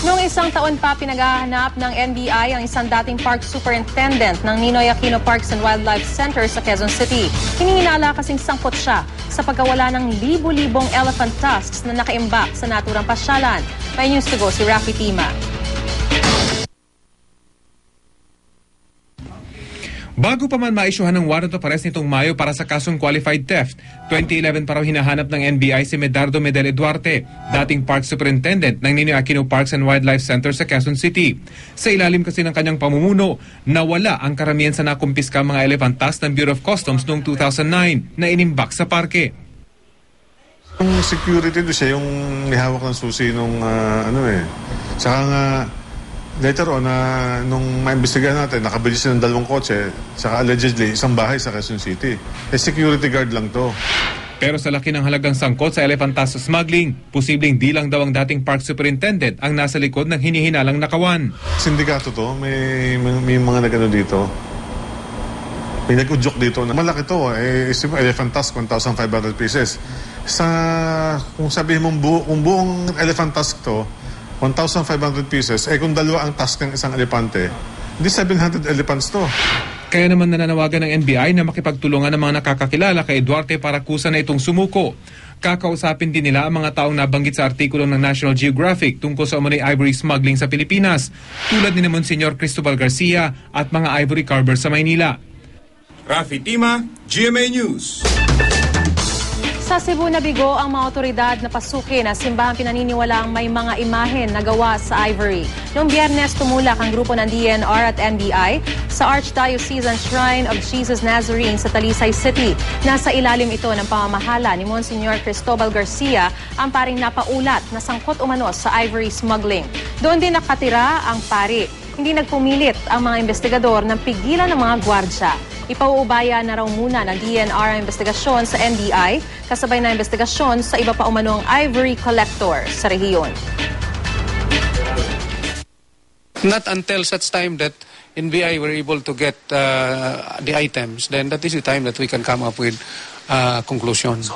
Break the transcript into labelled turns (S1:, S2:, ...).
S1: Noong isang taon pa pinaghahanap ng NBI ang isang dating park superintendent ng Ninoy Aquino Parks and Wildlife Center sa Quezon City. Hinihinala kasing sangkot siya sa pagkawala ng libu-libong elephant tusks na nakaimbak sa naturang pasyalan. May news to go si Rafi Tima.
S2: Bago pa man maisyuhan ng warrant of arrest nitong Mayo para sa kasong qualified theft, 2011 pa raw hinahanap ng NBI si Medardo Medele Duarte, dating park superintendent ng Ninoy Aquino Parks and Wildlife Center sa Quezon City. Sa ilalim kasi ng kanyang pamumuno, nawala ang karamihan sa nakumpiska mga elephant tusk ng Bureau of Customs noong 2009 na inimbak sa parke.
S3: Yung security doon siya yung nihawak ng susi nung ah, ano eh. Saka nga, later on, na nung maimbestigahan natin, nakabili siya ng dalawang kotse, saka allegedly, isang bahay sa Quezon City. Eh, security guard lang to.
S2: Pero sa laki ng halagang sangkot sa elephant tusk smuggling, posibleng di lang daw ang dating park superintendent ang nasa likod ng hinihinalang nakawan.
S3: Sindikato to, may, may, may mga nagano dito. May nag-udyok dito na malaki to. Eh, isip mo, elephant tusk, 1,500 pieces. Sa, kung sabihin mong bu- kung buong elephant tusk to, 1,500 pieces, eh kung dalawa ang tusk ng isang elepante, di 700 elephants to.
S2: Kaya naman nananawagan ng NBI na makipagtulungan ng mga nakakakilala kay Duarte para kusa na itong sumuko. Kakausapin din nila ang mga taong nabanggit sa artikulo ng National Geographic tungkol sa umano'y ivory smuggling sa Pilipinas, tulad ni naman Senyor Cristobal Garcia at mga ivory carvers sa Maynila.
S4: Rafi Tima, GMA News.
S1: Sa Cebu nabigo ang mga otoridad na pasukin na simbahang pinaniniwalaang may mga imahen na gawa sa ivory. Noong biyernes tumulak ang grupo ng DNR at NBI sa Archdiocesan Shrine of Jesus Nazarene sa Talisay City. Nasa ilalim ito ng pamamahala ni Monsignor Cristobal Garcia ang paring napaulat na sangkot umano sa ivory smuggling. Doon din nakatira ang pari. Hindi nagpumilit ang mga investigador ng pigilan ng mga gwardya. Ipauubaya na raw muna ng DNR ang investigasyon sa NBI kasabay na investigasyon sa iba pa umanong ivory collector sa rehiyon.
S5: Not until such time that NBI were able to get uh, the items, then that is the time that we can come up with uh, conclusions.